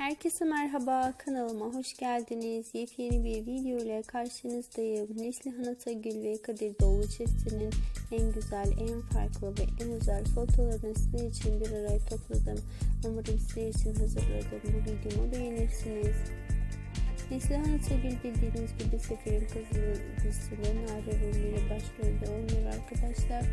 Herkese merhaba, kanalıma hoş geldiniz. Yepyeni bir video ile karşınızdayım. Neslihan Atagül ve Kadir Doğulu çiftinin en güzel, en farklı ve en özel fotoğraflarını sizin için bir araya topladım. Umarım sizler için hazırladığım bu videomu beğenirsiniz. Neslihan Atagül bildiğiniz gibi Sefir'in Kızı dizisinde Nare rolüyle başrolde oynuyor arkadaşlar.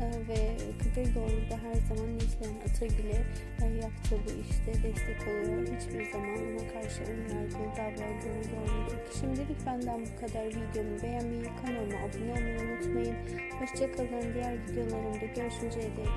Ee, ve Kadir Doğulu da her zaman Neslihan Atagül'e e, yaptığı bu işte destek oluyor. Hiçbir zaman ona karşı önyargılı davrandığını görmedik. Şimdilik benden bu kadar. Videomu beğenmeyi, kanalıma abone olmayı unutmayın. Hoşçakalın. Diğer videolarımda görüşünceye dek.